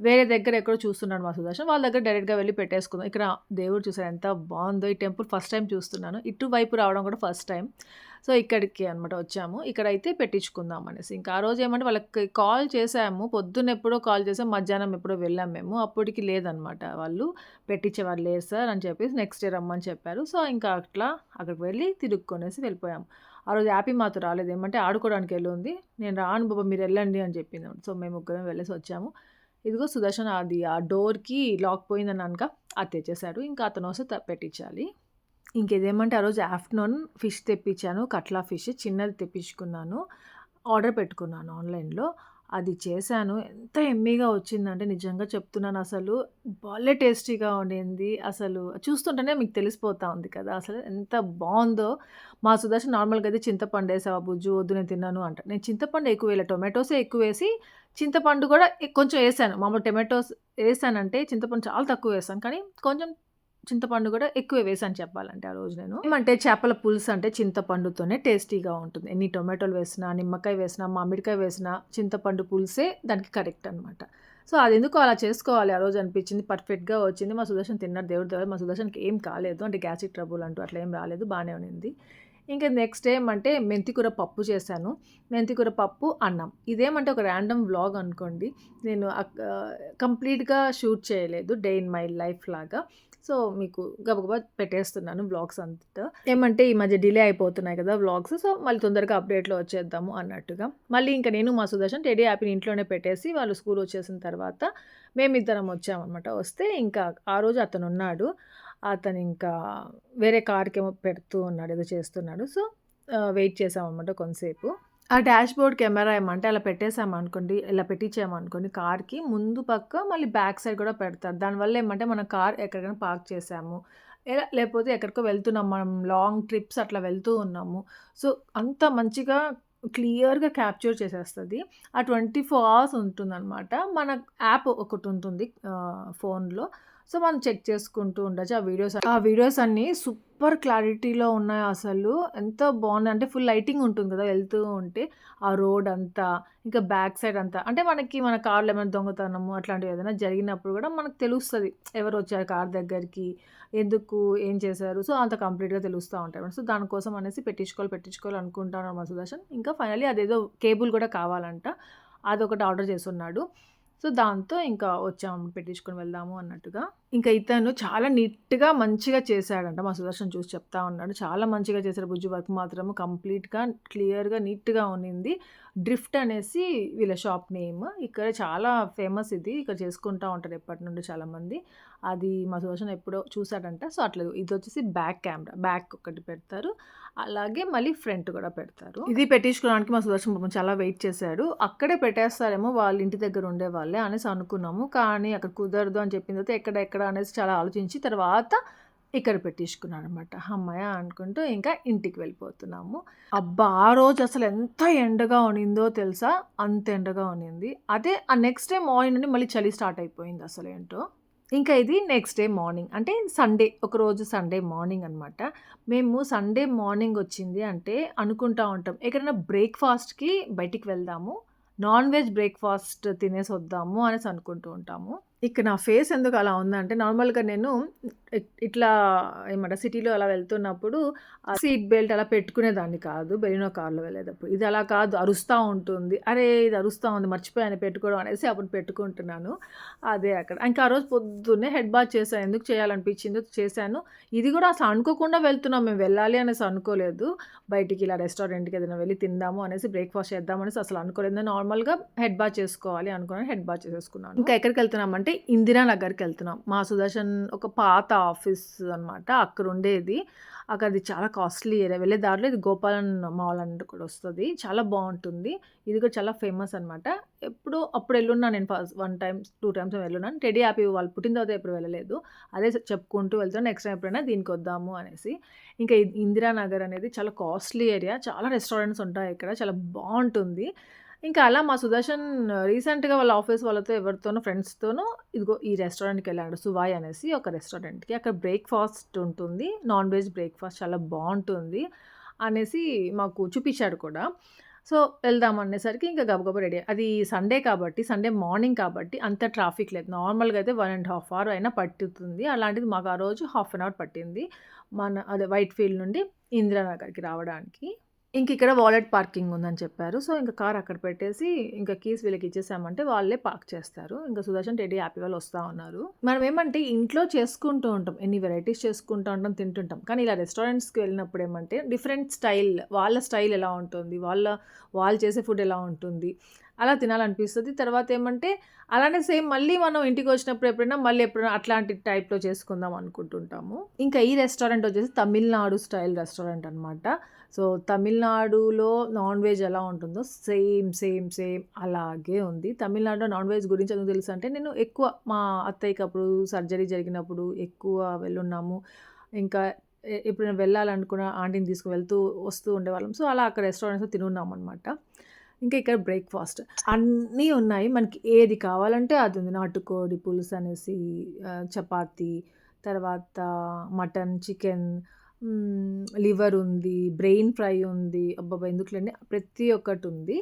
వేరే దగ్గర ఎక్కడో చూస్తున్నాడు మా సుదర్శన్. వాళ్ళ దగ్గర డైరెక్ట్‌గా వెళ్ళి పెట్టేసుకుందాం. ఇక్కడ దేవుడు చూసారా ఎంత బాగుందో ఈ టెంపుల్ ఫస్ట్ టైం చూస్తున్నాను. ఇటువైపు రావడం కూడా ఫస్ట్ టైం సో, ఇక్కడికి అనమాట వచ్చాము. ఇక్కడైతే పెట్టించుకుందాం అనేసి. ఇంకా ఆ రోజు ఏమంటే వాళ్ళకి కాల్ చేసాము. పొద్దున్న ఎప్పుడో కాల్ చేసాం. మధ్యాహ్నం ఎప్పుడో వెళ్ళాం మేము. అప్పటికి లేదనమాట వాళ్ళు. పెట్టించేవారు లేరు సార్ అని చెప్పేసి నెక్స్ట్ డే రమ్మని చెప్పారు. సో, ఇంకా అట్లా అక్కడికి వెళ్ళి తిరుక్కునేసి వెళ్ళిపోయాము. ఆ రోజు హ్యాపీ మాతో రాలేదు. ఏమంటే ఆడుకోవడానికి వెళ్ళింది నేను రాను బాబా మీరెళ్ళండి అని చెప్పింది. సో, మేము ముగ్గురం వెళ్ళేసి వచ్చాము. ఇదిగో సుదర్శన్ అది ఆ డోర్‌కి లాక్ పోయిందన్నానుగా అది తెచ్చేసాడు. ఇంకా అతను వస్తే పెట్టించాలి. ఇంకేదేమంటే ఆ రోజు ఆఫ్టర్‌నూన్ ఫిష్ తెప్పించాను. కట్లా ఫిష్ చిన్నది తెప్పించుకున్నాను. ఆర్డర్ పెట్టుకున్నాను ఆన్‌లైన్‌లో. అది చేశాను. ఎంత ఎమ్మీగా వచ్చిందంటే నిజంగా చెప్తున్నాను అసలు భలే టేస్టీగా ఉండింది. అసలు చూస్తుంటేనే మీకు తెలిసిపోతా ఉంది కదా! అసలు ఎంత బాగుందో మా సుదర్శన్ నార్మల్‌గా అయితే చింతపండేసావా బుజ్జు వద్దు నేను తిన్నాను అంట నేను చింతపండు ఎక్కువ వేయలే టొమాటోసే ఎక్కువ వేసి చింతపండు కూడా కొంచెం వేసాను మామూలు టొమాటోస్ వేసానంటే చింతపండు చాలా తక్కువ వేసాను. కానీ కొంచెం చింతపండు కూడా ఎక్కువ వేసాను చెప్పాలంటే ఆ రోజు నేను. ఏమంటే చేపల పులుసు అంటే చింతపండుతోనే టేస్టీగా ఉంటుంది. ఎన్ని టొమాటోలు వేసినా, నిమ్మకాయ వేసినా, మామిడికాయ వేసినా చింతపండు పులుసే దానికి కరెక్ట్ అనమాట. సో, అది ఎందుకు అలా చేసుకోవాలి ఆ రోజు అనిపించింది. పర్ఫెక్ట్‌గా వచ్చింది. మా సుదర్శన్ తిన్నారు దేవుడి దయ మా సుదర్శన్‌కి ఏం కాలేదు. అంటే గ్యాస్ట్రిక్ ట్రబుల్ అంటూ అట్లా ఏం రాలేదు. బాగానే ఉండింది. ఇంకా నెక్స్ట్ ఏమంటే మెంతికూర పప్పు చేశాను. మెంతికూర పప్పు, అన్నం. ఇదేమంటే ఒక ర్యాండమ్ వ్లాగ్ అనుకోండి. నేను కంప్లీట్‌గా షూట్ చేయలేదు. డే ఇన్ మై లైఫ్ లాగా. సో, మీకు గబగబా పెట్టేస్తున్నాను బ్లాగ్స్ అంతా. ఏమంటే ఈ మధ్య డిలే అయిపోతున్నాయి కదా! బ్లాగ్స్ సో, మళ్ళీ తొందరగా అప్డేట్‌లో వచ్చేద్దాము అన్నట్టుగా. మళ్ళీ ఇంక నేను మా సుదర్శన్ టెడీ హ్యాపీని ఇంట్లోనే పెట్టేసి వాళ్ళు స్కూల్ వచ్చేసిన తర్వాత మేమిద్దరం వచ్చామనమాట. వస్తే ఇంకా ఆ రోజు అతను ఉన్నాడు అతను ఇంకా వేరే కార్‌కేమో పెడుతూ ఉన్నాడు. ఏదో చేస్తున్నాడు. సో, వెయిట్ చేసామన్నమాట కొంతసేపు. ఆ డాష్ బోర్డ్ కెమెరా ఏమంటే అలా పెట్టేసామనుకోండి ఇలా పెట్టించామనుకోండి కార్‌కి ముందు పక్క మళ్ళీ బ్యాక్ సైడ్ కూడా పెడతారు. దానివల్ల ఏమంటే మన కార్ ఎక్కడికైనా పార్క్ చేసాము. లేకపోతే ఎక్కడికో వెళ్తున్నాం మనం లాంగ్ ట్రిప్స్ అట్లా వెళ్తూ ఉన్నాము. సో, అంత మంచిగా క్లియర్‌గా క్యాప్చర్ చేసేస్తుంది ఆ 24 అవర్స్ ఉంటుందనమాట. మన యాప్ ఒకటి ఉంటుంది ఫోన్‌లో. సో, మనం చెక్ చేసుకుంటూ ఉండొచ్చు. ఆ వీడియోస్ ఆ వీడియోస్ అన్నీ సూపర్ క్లారిటీలో ఉన్నాయి అసలు. ఎంత బాగున్నాయి అంటే ఫుల్ లైటింగ్ ఉంటుంది కదా! వెళ్తూ ఉంటే ఆ రోడ్ అంతా, ఇంకా బ్యాక్ సైడ్ అంతా అంటే మనకి మన కార్‌లో ఏమైనా దొంగతనము అట్లాంటివి ఏదైనా జరిగినప్పుడు కూడా మనకు తెలుస్తుంది ఎవరు వచ్చారు కార్ దగ్గరికి, ఎందుకు, ఏం చేశారు. సో, అంత కంప్లీట్‌గా తెలుస్తూ ఉంటాయి. సో, దానికోసం అనేసి పెట్టించుకోవాలి, పెట్టించుకోవాలి అనుకుంటాను మా సుదర్శన్. ఇంకా ఫైనలీ అదేదో కేబుల్ కూడా కావాలంట. అదొకటి ఆర్డర్ చేస్తున్నాడు సో దాంతో ఇంకా వచ్చాము పెట్టించుకొని వెళ్దాము అన్నట్టుగా. ఇంకా ఇతను చాలా నీట్గా మంచిగా చేశాడంట మా సుదర్శన్ చూసి చెప్తా ఉన్నాడు. చాలా మంచిగా చేశాడు బుజ్జి వర్క్ మాత్రం కంప్లీట్గా క్లియర్గా నీట్గా ఉన్నింది. డ్రిఫ్ట్ అనేసి వీళ్ళ షాప్ నేమ్. ఇక్కడ చాలా ఫేమస్ ఇది ఇక్కడ చేసుకుంటా ఉంటారు ఎప్పటి నుండి చాలామంది అది మా సుదర్శన్ ఎప్పుడో చూసాడంట సో అట్లేదు. ఇది వచ్చేసి బ్యాక్ కెమెరా. బ్యాక్ ఒకటి పెడతారు. అలాగే మళ్ళీ ఫ్రంట్ కూడా పెడతారు. ఇది పెట్టించుకోవడానికి మా సుదర్శన్ పాపం చాలా వెయిట్ చేశాడు. అక్కడే పెట్టేస్తారేమో వాళ్ళ ఇంటి దగ్గర ఉండే వాళ్ళే అనేసి అనుకున్నాము. కానీ అక్కడ కుదరదు అని చెప్పిన తర్వాత ఎక్కడ ఎక్కడ అనేసి చాలా ఆలోచించి తర్వాత ఇక్కడ పెట్టించుకున్నాను అనమాట అమ్మాయ అనుకుంటూ ఇంకా ఇంటికి వెళ్ళిపోతున్నాము. అబ్బా ఆ రోజు అసలు ఎంత ఎండగా ఉన్నిందో తెలుసా? అంత ఎండగా ఉన్నింది. అదే ఆ నెక్స్ట్ డే మార్నింగ్ నుండి మళ్ళీ చలి స్టార్ట్ అయిపోయింది అసలు ఏంటో ఇంకా ఇది నెక్స్ట్ డే మార్నింగ్ అంటే సండే ఒకరోజు సండే మార్నింగ్ అనమాట మేము సండే మార్నింగ్ వచ్చింది అంటే అనుకుంటా ఉంటాం. ఎక్కడైనా బ్రేక్ఫాస్ట్కి బయటికి వెళ్దాము నాన్ వెజ్ బ్రేక్ఫాస్ట్ తినేసి వద్దాము అనేసి అనుకుంటూ ఉంటాము. ఇక్కడ నా ఫేస్ ఎందుకు అలా ఉందంటే నార్మల్గా నేను ఇట్లా ఏమంట సిటీలో అలా వెళ్తున్నప్పుడు ఆ సీట్ బెల్ట్ అలా పెట్టుకునేదాన్ని కాదు బెలినో కార్లో వెళ్ళేటప్పుడు. ఇది అలా కాదు అరుస్తూ ఉంటుంది. అరే ఇది అరుస్తూ ఉంది మర్చిపోయాను పెట్టుకోవడం అనేసి అప్పుడు పెట్టుకుంటున్నాను. అదే అక్కడ. ఇంకా ఆ రోజు పొద్దున్నే హెడ్ బాత్ చేశాను. ఎందుకు చేయాలనిపించిందో చేశాను. ఇది కూడా అసలు అనుకోకుండా వెళ్తున్నాం. మేము వెళ్ళాలి అనేసి అనుకోలేదు. బయటికి ఇలా రెస్టారెంట్కి ఏదైనా వెళ్ళి తిందాము అనేసి బ్రేక్ఫాస్ట్ చేద్దాం అనేసి అసలు అనుకోలేదు. నార్మల్గా హెడ్ బాత్ చేసుకోవాలి అనుకున్నాను. హెడ్ బాత్ చేసేసుకున్నాను. ఇంకా ఎక్కడికి వెళ్తున్నామంటే ఇందిరానగర్కి వెళ్తున్నాం. మా సుదర్శన్ ఒక పాత ఆఫీస్ అనమాట అక్కడ ఉండేది అక్కడ అది చాలా కాస్ట్లీ ఏరియా. వెళ్ళే దారిలో ఇది గోపాలన్ మాల్ అని కూడా వస్తుంది. చాలా బాగుంటుంది. ఇది కూడా చాలా ఫేమస్ అనమాట ఎప్పుడు అప్పుడు వెళ్ళున్నాను నేను first one time two times వెళ్ళున్నాను Teddy happy వాళ్ళు పుట్టిన తర్వాత ఎప్పుడు వెళ్ళలేదు. అదే చెప్పుకుంటూ వెళ్తాను నెక్స్ట్ టైం ఎప్పుడైనా దీనికి వద్దాము అనేసి. ఇంకా ఇందిరానగర్ అనేది చాలా కాస్ట్లీ ఏరియా. చాలా రెస్టారెంట్స్ ఉంటాయి ఇక్కడ. చాలా బాగుంటుంది. ఇంకా అలా మా సుదర్శన్ రీసెంట్గా వాళ్ళ ఆఫీస్ వాళ్ళతో ఎవరితోనో ఫ్రెండ్స్తోనో ఇదిగో ఈ రెస్టారెంట్కి వెళ్ళాడు సువాయ్ అనేసి ఒక రెస్టారెంట్కి. అక్కడ బ్రేక్ఫాస్ట్ ఉంటుంది నాన్ వెజ్ బ్రేక్ఫాస్ట్ చాలా బాగుంటుంది అనేసి మాకు చూపించాడు కూడా. సో వెళ్దాం అనేసరికి ఇంకా గబగబా రెడీ అది సండే కాబట్టి సండే మార్నింగ్ కాబట్టి అంత ట్రాఫిక్ లేదు. నార్మల్గా అయితే వన్ అండ్ హాఫ్ అవర్ అయినా పట్టుతుంది. అలాంటిది మాకు ఆ రోజు హాఫ్ అన్ అవర్ పట్టింది. మన అదే వైట్ ఫీల్డ్ నుండి ఇందిరానగర్కి రావడానికి. ఇంక ఇక్కడ వాలెట్ పార్కింగ్ ఉందని చెప్పారు. సో ఇంకా కార్ అక్కడ పెట్టేసి ఇంకా కీస్ వీళ్ళకి ఇచ్చేసామంటే వాళ్ళే పార్క్ చేస్తారు. ఇంకా సుదర్శన్ టెడ్డీ హ్యాపీ వాళ్ళు వస్తూ ఉన్నారు. మనం ఏమంటే ఇంట్లో చేసుకుంటూ ఉంటాం. ఎన్ని వెరైటీస్ చేసుకుంటూ ఉంటాం తింటుంటాం. కానీ ఇలా రెస్టారెంట్స్కి వెళ్ళినప్పుడు ఏమంటే డిఫరెంట్ స్టైల్ వాళ్ళ స్టైల్ ఎలా ఉంటుంది వాళ్ళ వాళ్ళు చేసే ఫుడ్ ఎలా ఉంటుంది అలా తినాలనిపిస్తుంది. తర్వాత ఏమంటే అలానే సేమ్ మళ్ళీ మనం ఇంటికి వచ్చినప్పుడు ఎప్పుడైనా మళ్ళీ ఎప్పుడైనా అట్లాంటి టైప్లో చేసుకుందాం అనుకుంటుంటాము. ఇంకా ఈ రెస్టారెంట్ వచ్చేసి తమిళనాడు స్టైల్ రెస్టారెంట్ అనమాట సో తమిళనాడులో నాన్ వెజ్ ఎలా ఉంటుందో సేమ్ సేమ్ సేమ్ అలాగే ఉంది. తమిళనాడులో నాన్ వెజ్ గురించి ఎందుకు తెలుసు అంటే నేను ఎక్కువ మా అత్తయ్యకి అప్పుడు సర్జరీ జరిగినప్పుడు ఎక్కువ వెళ్ళున్నాము. ఇంకా ఎప్పుడైనా వెళ్ళాలనుకున్న ఆంటీని తీసుకు వెళ్తూ వస్తూ ఉండేవాళ్ళం. సో అలా అక్కడ రెస్టారెంట్స్లో తినున్నాం అనమాట ఇంకా ఇక్కడ బ్రేక్ఫాస్ట్. అన్నీ ఉన్నాయి. మనకి ఏది కావాలంటే అది ఉంది. నాటుకోడి పులుసు అనేసి చపాతి తర్వాత మటన్ చికెన్ లివర్ ఉంది బ్రెయిన్ ఫ్రై ఉంది అబ్బాబా ఎందుకులేండి ప్రతి ఒక్కటి ఉంది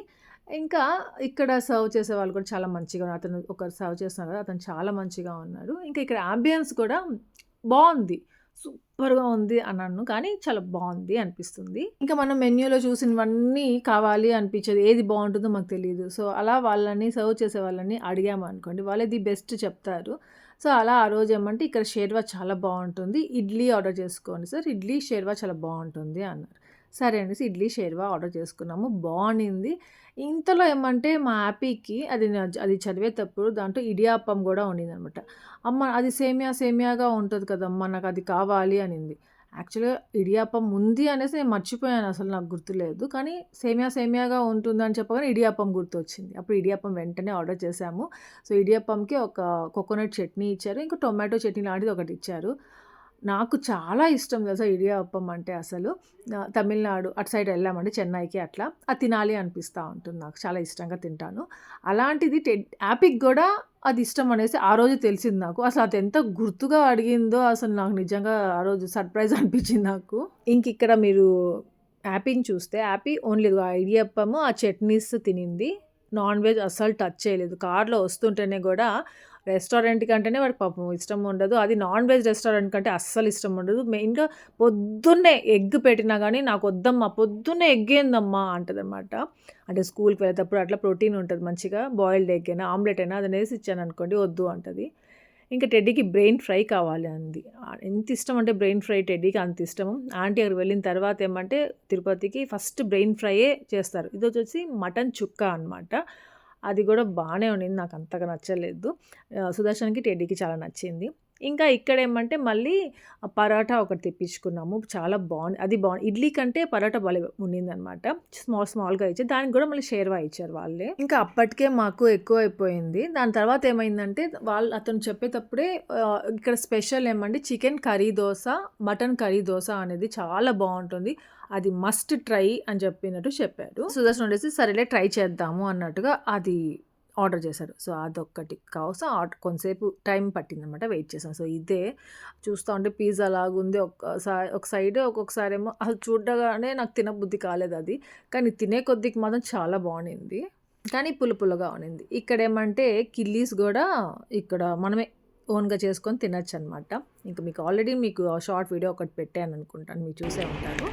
ఇంకా ఇక్కడ సర్వ్ చేసే వాళ్ళు కూడా చాలా మంచిగా ఉన్నారు. అతను ఒకరు సర్వ్ చేస్తున్నారు కదా అతను చాలా మంచిగా ఉన్నారు. ఇంకా ఇక్కడ అంబియన్స్ కూడా బాగుంది. సూపర్గా ఉంది అన్నాను కానీ చాలా బాగుంది అనిపిస్తుంది. ఇంకా మనం మెన్యూలో చూసినవన్నీ కావాలి అనిపించేది ఏది బాగుంటుందో మాకు తెలియదు సో అలా వాళ్ళని సర్వ్ చేసే వాళ్ళని అడిగాము అనుకోండి వాళ్ళే ది బెస్ట్ చెప్తారు. సో అలా ఆ రోజు ఏమంటే ఇక్కడ షేర్వా చాలా బాగుంటుంది ఇడ్లీ ఆర్డర్ చేసుకోండి సార్ ఇడ్లీ షేర్వా చాలా బాగుంటుంది అన్నారు. సరే అనేసి ఇడ్లీ షేర్వా ఆర్డర్ చేసుకున్నాము బాగుంది ఇంతలో ఏమంటే మా యాపీకి అది అది చదివేటప్పుడు దాంట్లో ఇడియాప్పం కూడా ఉండింది అనమాట అమ్మ అది సేమియా సేమియాగా ఉంటుంది కదమ్మా నాకు అది కావాలి అనింది. యాక్చువల్గా ఇడియాప్పం ఉంది అనేసి నేను మర్చిపోయాను అసలు నాకు గుర్తులేదు. కానీ సేమియా సేమియాగా ఉంటుందని చెప్పగానే ఇడియాప్పం గుర్తు వచ్చింది అప్పుడు ఇడియాప్పం వెంటనే ఆర్డర్ చేశాము. సో ఇడియాపంకి ఒక కోకోనట్ చట్నీ ఇచ్చారు. ఇంకా టొమాటో చట్నీ లాంటిది ఒకటి ఇచ్చారు. నాకు చాలా ఇష్టం తెలుసా ఇడియాప్పం అంటే అసలు. తమిళనాడు అటు సైడ్ వెళ్ళామండి చెన్నైకి అట్లా. అది తినాలి అనిపిస్తూ ఉంటుంది నాకు చాలా ఇష్టంగా తింటాను. అలాంటిది టెడ్ యాపిక్ కూడా అది ఇష్టం అనేసి ఆ రోజు తెలిసింది నాకు. అసలు అది ఎంత గుర్తుగా అడిగిందో అసలు నాకు నిజంగా ఆ రోజు సర్ప్రైజ్ అనిపించింది నాకు. ఇంక ఇక్కడ మీరు యాపీని చూస్తే యాపీ ఓన్లీ ఆ ఇడియప్పము ఆ చట్నీస్ తినింది. నాన్ వెజ్ అస్సలు టచ్ చేయలేదు. కార్లో వస్తుంటేనే కూడా రెస్టారెంట్ కంటేనే వాడికి పాపం ఇష్టం ఉండదు. అది నాన్ వెజ్ రెస్టారెంట్ కంటే అస్సలు ఇష్టం ఉండదు. మెయిన్గా పొద్దున్నే ఎగ్ పెట్టినా కానీ నాకు వద్దమ్మా పొద్దున్నే ఎగ్ ఏందమ్మా? అంటే స్కూల్కి వెళ్ళేటప్పుడు అట్లా ప్రోటీన్ ఉంటుంది మంచిగా బాయిల్డ్ ఎగ్ అయినా ఆమ్లెట్ అయినా అది అనేసి ఇచ్చాను అనుకోండి వద్దు అంటది. ఇంకా టెడ్డీకి బ్రెయిన్ ఫ్రై కావాలి అంది. ఎంత ఇష్టం అంటే బ్రెయిన్ ఫ్రై టెడ్డీకి అంత ఇష్టం ఆంటీ అక్కడ వెళ్ళిన తర్వాత ఏమంటే తిరుపతికి ఫస్ట్ బ్రెయిన్ ఫ్రైయే చేస్తారు. ఇది వచ్చేసి మటన్ చుక్క అనమాట అది కూడా బాగానే ఉండింది. నాకు అంతగా నచ్చలేదు. సుదర్శన్కి టెడ్డీకి చాలా నచ్చింది. ఇంకా ఇక్కడ ఏమంటే మళ్ళీ పరాటా ఒకటి తెప్పించుకున్నాము. చాలా బాగుంది. అది బాగుంది. ఇడ్లీ కంటే పరాటా భలే ఉండిందనమాట స్మాల్ స్మాల్గా ఇచ్చి దానికి కూడా మళ్ళీ షేర్వా ఇచ్చారు వాళ్ళే. ఇంకా అప్పటికే మాకు ఎక్కువ అయిపోయింది దాని తర్వాత ఏమైందంటే వాళ్ళు అతను చెప్పేటప్పుడే ఇక్కడ స్పెషల్ ఏమంటే chicken curry dosa mutton curry dosa అనేది చాలా బాగుంటుంది. అది మస్ట్ ట్రై అని చెప్పినట్టు చెప్పారు. సుదర్శన్ ఉండేసి సరేలే ట్రై చేద్దాము అన్నట్టుగా అది ఆర్డర్ చేశారు. సో అదొక్కటి కోసం ఆర్డర్ కొంతసేపు టైం పట్టిందనమాట వెయిట్ చేశాను. సో ఇదే చూస్తూ ఉంటే పిజ్జా లాగుంది. ఒక్కసారి ఒక సైడ్ ఒక్కొక్కసారి ఏమో అసలు చూడగానే నాకు తినబుద్ధి కాలేదు అది. కానీ తినే కొద్దికి మాత్రం చాలా బాగుండింది. కానీ పుల్ల పుల్లగా ఉన్నింది. ఇక్కడ ఏమంటే కిల్లీస్ కూడా ఇక్కడ మనమే ఓన్గా చేసుకొని తినచ్చు అనమాట ఇంకా మీకు ఆల్రెడీ మీకు షార్ట్ వీడియో ఒకటి పెట్టాను అనుకుంటాను. మీరు చూసే ఉంటారు.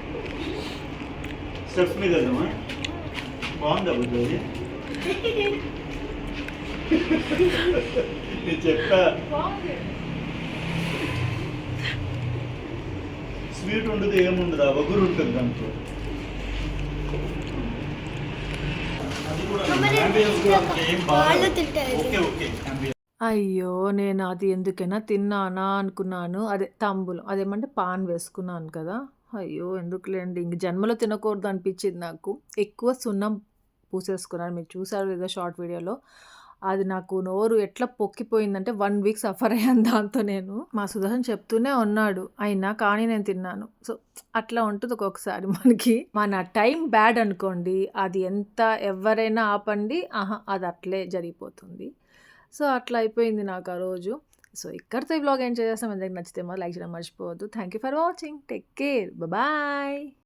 మీద బాగుందా నేను చెప్పా. స్వీట్ ఉండదు ఏముండదు ఆ వగురు ఉంటుంది దాంట్లో. అయ్యో నేను అది ఎందుకైనా తిన్నానా అనుకున్నాను. అదే తంబులు అదేమంటే పాన్ వేసుకున్నాను కదా. అయ్యో ఎందుకులేండి? ఇంక జన్మలో తినకూడదు అనిపించింది నాకు. ఎక్కువ సున్నం పూసేసుకున్నాను. మీరు చూసారు లేదా షార్ట్ వీడియోలో. అది నాకు నోరు ఎట్లా పొక్కిపోయిందంటే వన్ వీక్ సఫర్ అయ్యాను దాంతో నేను. మా సుదర్శన్ చెప్తూనే ఉన్నాడు అయినా కానీ నేను తిన్నాను. సో అట్లా ఉంటుంది ఒక్కొక్కసారి మనకి. మన టైం బ్యాడ్ అనుకోండి అది ఎంత ఎవరైనా ఆపండి ఆహా అది అట్లే జరిగిపోతుంది. సో అట్లా అయిపోయింది నాకు ఆ రోజు. సో ఇక్కడితో ఈ బ్లాగ్ ఏం చేసేస్తాం? ఎందుకు నచ్చితే లైక్ చేయడం మర్చిపోవద్దు. Thank you for watching take care bye